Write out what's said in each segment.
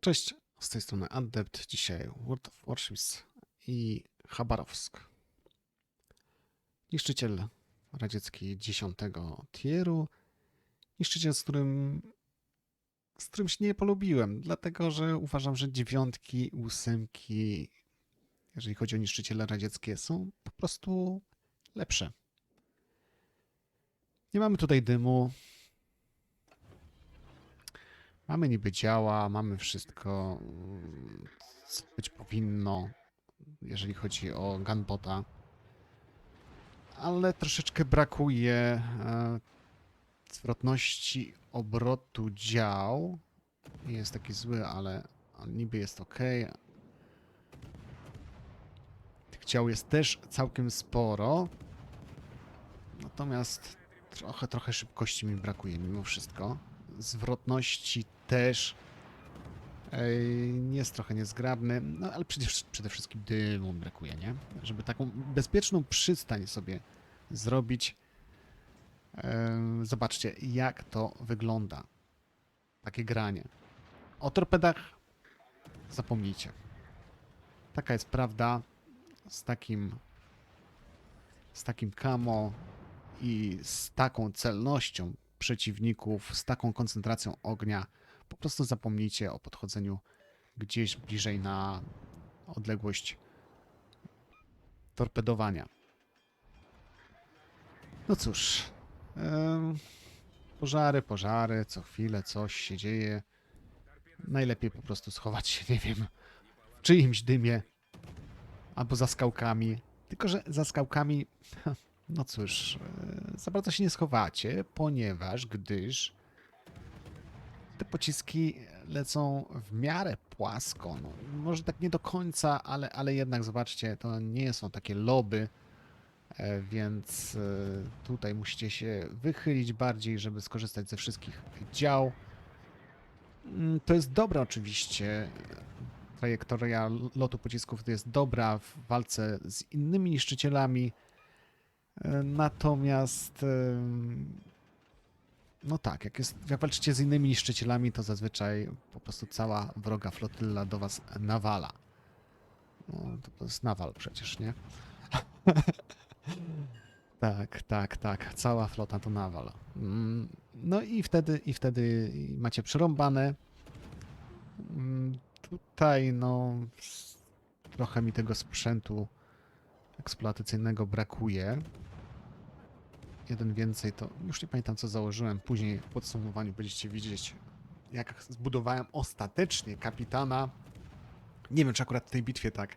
Cześć, z tej strony Adept. Dzisiaj World of Warships i Chabarowsk. Niszczyciel radziecki 10 tieru. Niszczyciel, z którym, z którym się nie polubiłem, dlatego że uważam, że dziewiątki, ósemki, jeżeli chodzi o niszczyciele radzieckie, są po prostu lepsze. Nie mamy tutaj dymu, Mamy niby działa, mamy wszystko, co być powinno, jeżeli chodzi o gunbota. Ale troszeczkę brakuje e, zwrotności obrotu dział. Nie jest taki zły, ale niby jest ok. Tych dział jest też całkiem sporo. Natomiast trochę, trochę szybkości mi brakuje mimo wszystko zwrotności też Ej, jest trochę niezgrabny, no ale przecież przede wszystkim dymu brakuje, nie? Żeby taką bezpieczną przystań sobie zrobić. Zobaczcie, jak to wygląda. Takie granie. O torpedach zapomnijcie. Taka jest prawda. Z takim z takim kamo i z taką celnością przeciwników z taką koncentracją ognia, po prostu zapomnijcie o podchodzeniu gdzieś bliżej na odległość torpedowania. No cóż, pożary, pożary, co chwilę coś się dzieje. Najlepiej po prostu schować się, nie wiem, w czyimś dymie albo za skałkami. Tylko, że za skałkami no cóż, e, za bardzo się nie schowacie, ponieważ gdyż te pociski lecą w miarę płasko. No, może tak nie do końca, ale, ale jednak zobaczcie, to nie są takie loby, e, więc e, tutaj musicie się wychylić bardziej, żeby skorzystać ze wszystkich dział. Mm, To jest dobre oczywiście. Trajektoria lotu pocisków to jest dobra w walce z innymi niszczycielami. E, Natomiast no tak, jak, jest, jak walczycie z innymi niszczycielami, to zazwyczaj po prostu cała wroga flotylla do was nawala. No, to, jest nawal przecież, nie? tak, tak, tak. Cała flota to nawal. Mm, No i wtedy, i wtedy macie przerąbane. Mm, Tutaj, no, trochę mi tego sprzętu eksploatacyjnego brakuje. Jeden więcej to już nie pamiętam co założyłem. Później w podsumowaniu będziecie widzieć jak zbudowałem ostatecznie kapitana. Nie wiem czy akurat w tej bitwie tak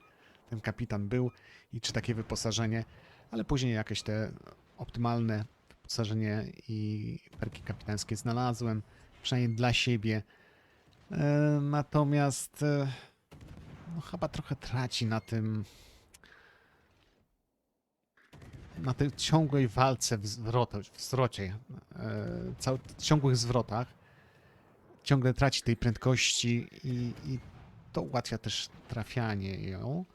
ten kapitan był i czy takie wyposażenie, ale później jakieś te optymalne wyposażenie i perki kapitańskie znalazłem, przynajmniej dla siebie. E, natomiast e, no, chyba trochę traci na tym na tej ciągłej walce w, zwrot, w zwrocie, e, cał, ciągłych zwrotach, ciągle traci tej prędkości i, i to ułatwia też trafianie ją.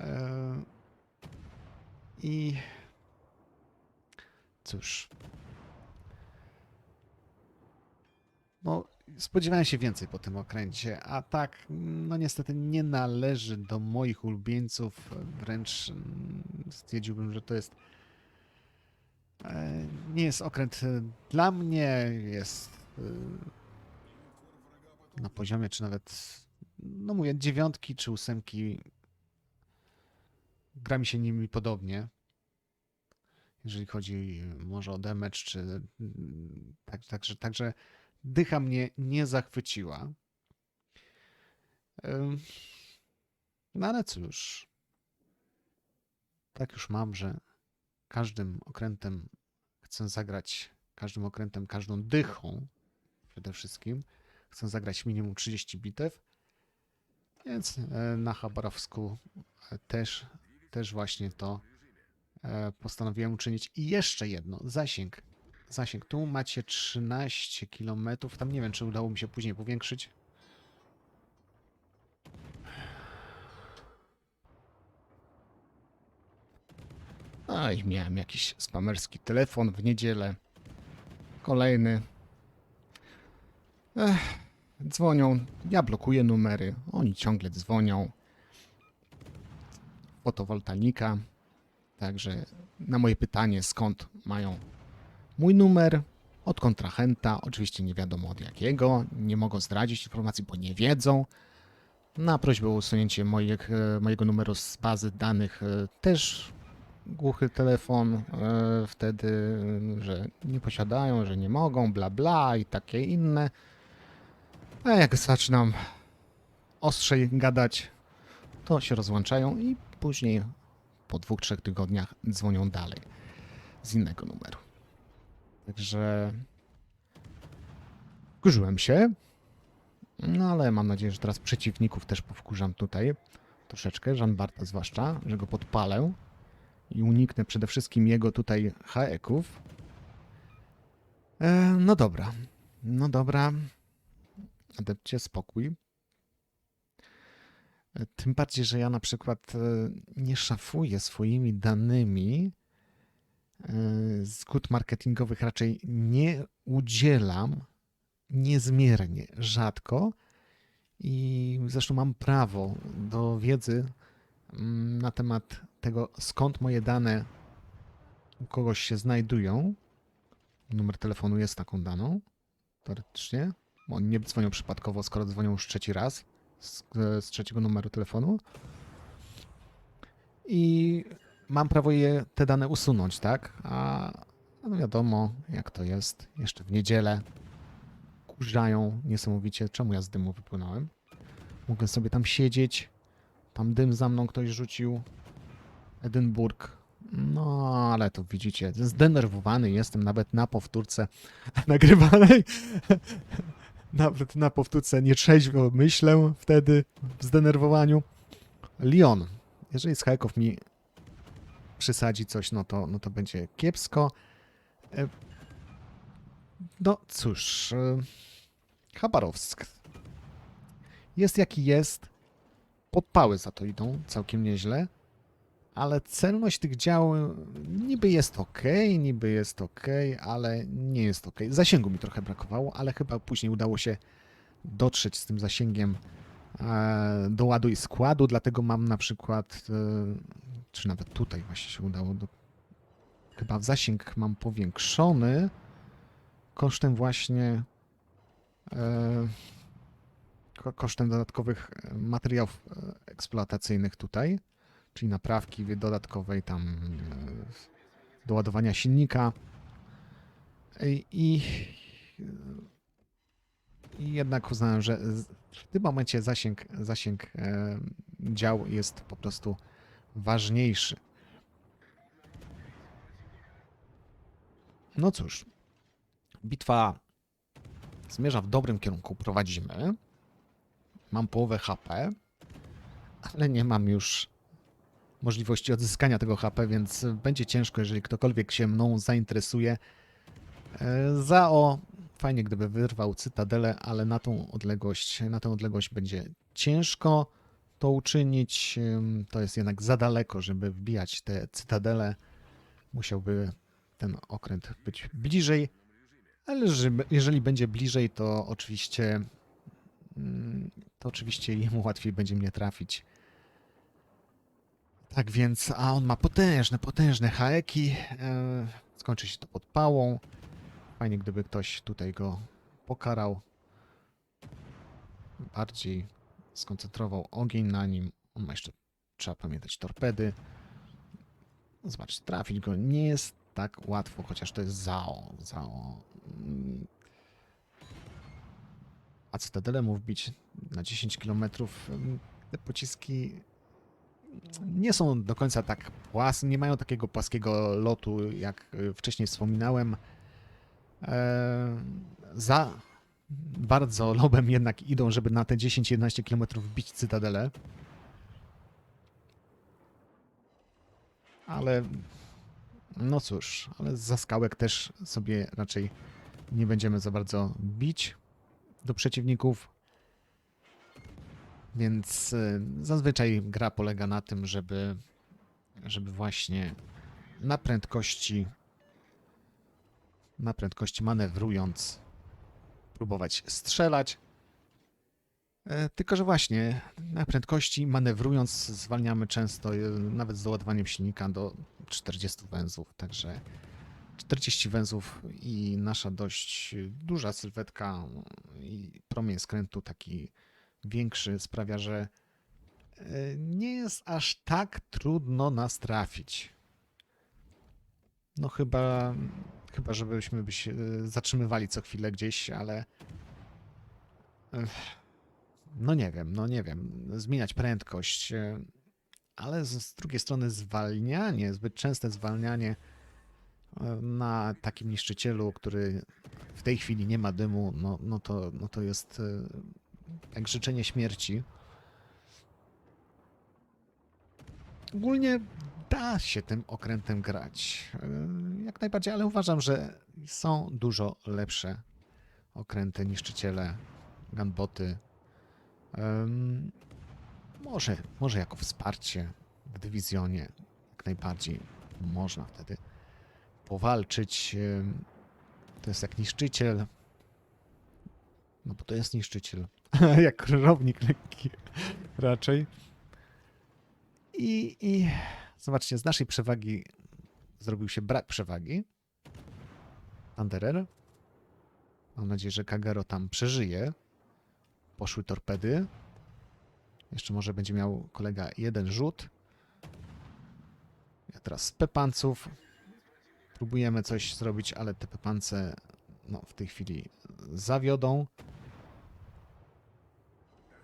E, I cóż. No, spodziewałem się więcej po tym okręcie, a tak, no niestety nie należy do moich ulubieńców, wręcz mm, stwierdziłbym, że to jest e, nie jest okręt e, dla mnie, jest e, na poziomie, czy nawet, no mówię, dziewiątki czy ósemki. Gra mi się nimi podobnie. Jeżeli chodzi może o damage, czy mm, tak, także, także dycha mnie nie zachwyciła. No ale cóż. Tak już mam, że każdym okrętem chcę zagrać, każdym okrętem, każdą dychą przede wszystkim. Chcę zagrać minimum 30 bitew. Więc e, na Chabarowsku e, też, też właśnie to e, postanowiłem uczynić. I jeszcze jedno, zasięg. Zasięg. Tu macie 13 km. Tam nie wiem, czy udało mi się później powiększyć. A i miałem jakiś spamerski telefon w niedzielę. Kolejny. Ech, dzwonią, ja blokuję numery, oni ciągle dzwonią. Fotowoltaika. Także na moje pytanie, skąd mają mój numer, od kontrahenta, oczywiście nie wiadomo od jakiego, nie mogą zdradzić informacji, bo nie wiedzą. Na prośbę o usunięcie moich, e, mojego numeru z bazy danych e, też głuchy telefon e, wtedy, że nie posiadają, że nie mogą, bla bla i takie inne. A jak zaczynam ostrzej gadać, to się rozłączają i później po dwóch, trzech tygodniach dzwonią dalej z innego numeru. Także wkurzyłem się, no ale mam nadzieję, że teraz przeciwników też powkurzam tutaj troszeczkę, Jean Barta zwłaszcza, że go podpalę i uniknę przede wszystkim jego tutaj haeków. E, no dobra, no dobra. Adepcie, spokój. E, Tym bardziej, że ja na przykład e, nie szafuję swoimi danymi zgód marketingowych, raczej nie udzielam niezmiernie rzadko i zresztą mam prawo do wiedzy mm, na temat tego, skąd moje dane u kogoś się znajdują. Numer telefonu jest taką daną, teoretycznie, oni nie dzwonią przypadkowo, skoro dzwonią już trzeci raz z, z trzeciego numeru telefonu. I mam prawo je, te dane usunąć, tak? A no wiadomo, jak to jest. Jeszcze w niedzielę kurzają niesamowicie. Czemu ja z dymu wypłynąłem? Mogę sobie tam siedzieć. Tam dym za mną ktoś rzucił. Edynburg. No, ale to widzicie, zdenerwowany jestem nawet na powtórce nagrywanej. Nawet na powtórce nietrzeźwo myślę wtedy w zdenerwowaniu. Lyon. Jeżeli Skajkow mi przysadzi coś, no to, no to będzie kiepsko. E, No cóż, e, Chabarowsk. Jest jaki jest. Podpały za to idą całkiem nieźle. Ale celność tych dział niby jest ok, niby jest ok, ale nie jest ok. Zasięgu mi trochę brakowało, ale chyba później udało się dotrzeć z tym zasięgiem e, do ładu i składu, dlatego mam na przykład, czy nawet tutaj właśnie się udało, do, chyba w zasięg mam powiększony kosztem właśnie e, ko- kosztem dodatkowych e, materiałów e, eksploatacyjnych tutaj, czyli naprawki dodatkowej tam e, doładowania silnika. I- i i jednak uznałem, że w tym momencie zasięg, zasięg e, dział jest po prostu ważniejszy. No cóż, bitwa zmierza w dobrym kierunku, prowadzimy. Mam połowę HP, ale nie mam już możliwości odzyskania tego HP, więc będzie ciężko, jeżeli ktokolwiek się mną zainteresuje. E, Zao fajnie gdyby wyrwał cytadelę, ale na tą odległość, na tę odległość będzie ciężko to uczynić. To jest jednak za daleko, żeby wbijać te cytadele. Musiałby ten okręt być bliżej, ale jeżeli będzie bliżej, to oczywiście mm, to oczywiście jemu łatwiej będzie mnie trafić. Tak więc, a on ma potężne, potężne haeki. e, Skończy się to podpałą. Fajnie, gdyby ktoś tutaj go pokarał. Bardziej skoncentrował ogień na nim. On ma jeszcze, trzeba pamiętać, torpedy. Zobaczcie, trafić go nie jest tak łatwo, chociaż to jest Zao. Zao. A cytadelę mu wbić na 10 km. Te pociski nie są do końca tak płaskie, nie mają takiego płaskiego lotu, jak wcześniej wspominałem. E, za bardzo lobem jednak idą, żeby na te 10-11 km wbić cytadelę. Ale no cóż, ale za skałek też sobie raczej nie będziemy za bardzo bić do przeciwników. Więc y, zazwyczaj gra polega na tym, żeby, żeby właśnie na prędkości na prędkości manewrując próbować strzelać, E, Tylko, że właśnie na prędkości manewrując zwalniamy często, e, nawet z doładowaniem silnika do 40 węzłów, także 40 węzłów i nasza dość duża sylwetka i promień skrętu taki większy sprawia, że e, nie jest aż tak trudno nas trafić. No chyba, chyba żebyśmy by się e, zatrzymywali co chwilę gdzieś, ale no nie wiem, no nie wiem, zmieniać prędkość, e, ale z, drugiej strony zwalnianie, zbyt częste zwalnianie e, na takim niszczycielu, który w tej chwili nie ma dymu, no, no, to, no to jest jak życzenie śmierci. Ogólnie da się tym okrętem grać. Jak najbardziej, ale uważam, że są dużo lepsze okręty, niszczyciele, gunboty. Em, może, może jako wsparcie w dywizjonie jak najbardziej można wtedy powalczyć. To jest jak niszczyciel. No bo to jest niszczyciel. jak królownik lekki raczej. I, I zobaczcie, z naszej przewagi zrobił się brak przewagi. Wanderer. Mam nadzieję, że Kagero tam przeżyje. Poszły torpedy. Jeszcze może będzie miał kolega jeden rzut. Ja teraz z pepanców. Próbujemy coś zrobić, ale te pepance no, w tej chwili zawiodą.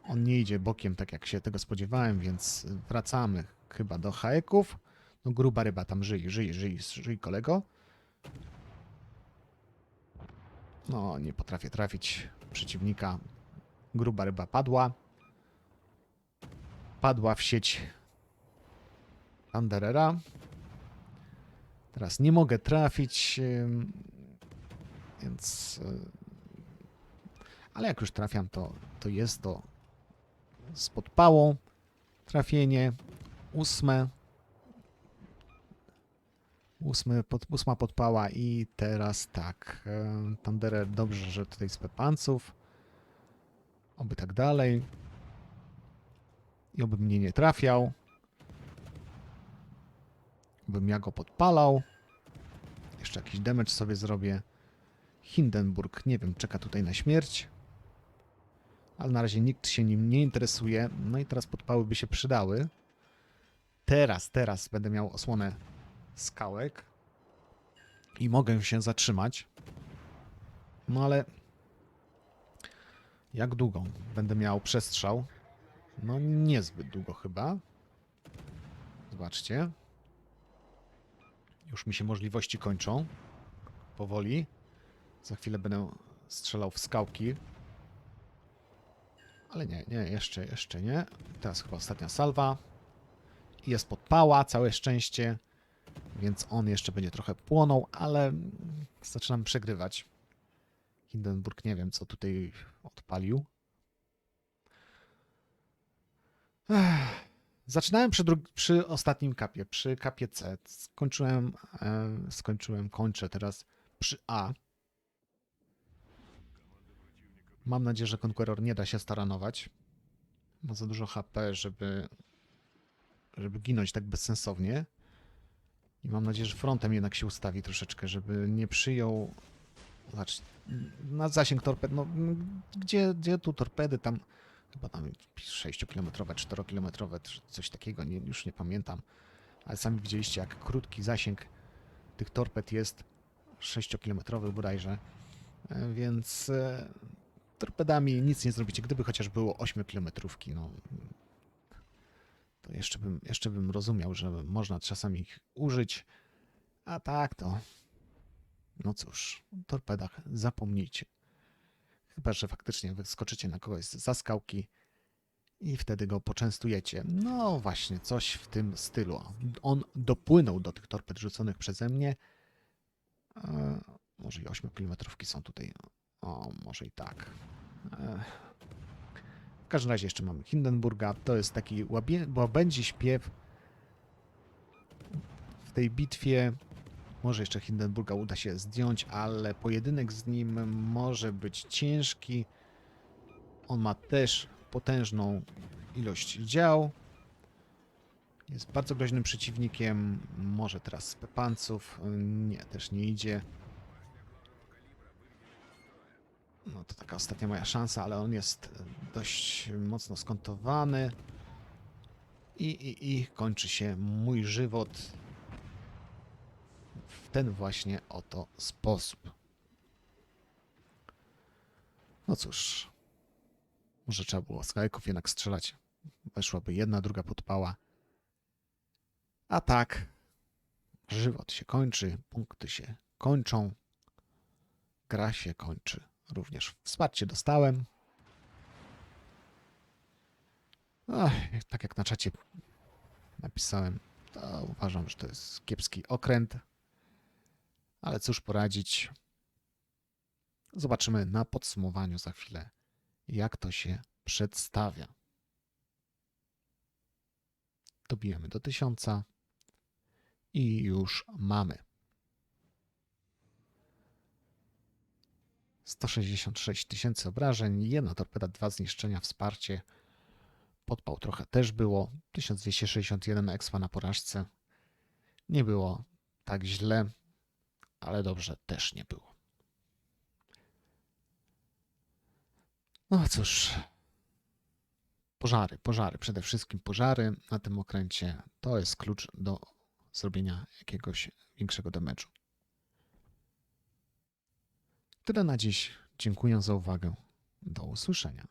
On nie idzie bokiem, tak jak się tego spodziewałem, więc wracamy chyba do haeków. No gruba ryba tam żyje, żyje, żyje, żyje kolego. No, nie potrafię trafić przeciwnika. Gruba ryba padła. Padła w sieć Anderera. Teraz nie mogę trafić, więc. y, Ale jak już trafiam, to, to jest to z podpałą trafienie. Ósme. Ósmy, pod, ósma podpała i teraz tak. em, Thunderer dobrze, że tutaj z pepanców. Oby tak dalej. I oby mnie nie trafiał. Bym ja go podpalał. Jeszcze jakiś damage sobie zrobię. Hindenburg, nie wiem, czeka tutaj na śmierć. Ale na razie nikt się nim nie interesuje. No i teraz podpały by się przydały. Teraz, teraz będę miał osłonę skałek. I mogę się zatrzymać. No ale jak długo będę miał przestrzał? No niezbyt długo chyba. Zobaczcie. Już mi się możliwości kończą. Powoli. Za chwilę będę strzelał w skałki. Ale nie, nie, jeszcze, jeszcze nie. Teraz chyba ostatnia salwa. Jest podpała, całe szczęście. Więc on jeszcze będzie trochę płonął, ale zaczynam przegrywać. Hindenburg nie wiem, co tutaj odpalił. Ech. Zaczynałem przy, przy ostatnim kapie, przy kapie C. Skończyłem, e, skończyłem, kończę teraz przy A. Mam nadzieję, że Conqueror nie da się staranować. Ma za dużo HP, żeby, żeby ginąć tak bezsensownie. I mam nadzieję, że frontem jednak się ustawi troszeczkę, żeby nie przyjął. Zobacz, na zasięg torped. No, gdzie, gdzie tu torpedy? Tam chyba tam 6-kilometrowe, 4-kilometrowe, czy coś takiego, nie, już nie pamiętam. Ale sami widzieliście, jak krótki zasięg tych torped jest. 6-kilometrowy bodajże. E, Więc e, torpedami nic nie zrobicie. Gdyby chociaż było 8-kilometrówki, no jeszcze bym, jeszcze bym rozumiał, że można czasami ich użyć. A tak to. No cóż, o torpedach zapomnijcie. Chyba, że faktycznie wyskoczycie na kogoś za skałki i wtedy go poczęstujecie. No właśnie, coś w tym stylu. On dopłynął do tych torped rzuconych przeze mnie. E, może i 8-kilometrówki są tutaj. O, może i tak. E, w każdym razie jeszcze mamy Hindenburga. To jest taki łabie, łabędzi śpiew w tej bitwie. Może jeszcze Hindenburga uda się zdjąć, ale pojedynek z nim może być ciężki. On ma też potężną ilość dział. Jest bardzo groźnym przeciwnikiem. Może teraz z pepanców. Nie, też nie idzie. No to taka ostatnia moja szansa, ale on jest dość mocno skontowany. I, i, I kończy się mój żywot w ten właśnie oto sposób. No cóż, może trzeba było z jednak strzelać. Weszłaby jedna, druga podpała. A tak, żywot się kończy, punkty się kończą, gra się kończy również. Wsparcie dostałem. Ach, tak jak na czacie napisałem, to uważam, że to jest kiepski okręt. Ale cóż poradzić. Zobaczymy na podsumowaniu za chwilę, jak to się przedstawia. Dobijemy do tysiąca i już mamy. 166 tysięcy obrażeń, jedna torpeda, dwa zniszczenia, wsparcie. Podpał trochę też było. 1261 expa na porażce. Nie było tak źle, ale dobrze też nie było. No cóż. Pożary, pożary, przede wszystkim pożary na tym okręcie to jest klucz do zrobienia jakiegoś większego damage'u. Tyle na dziś. Dziękuję za uwagę. Do usłyszenia.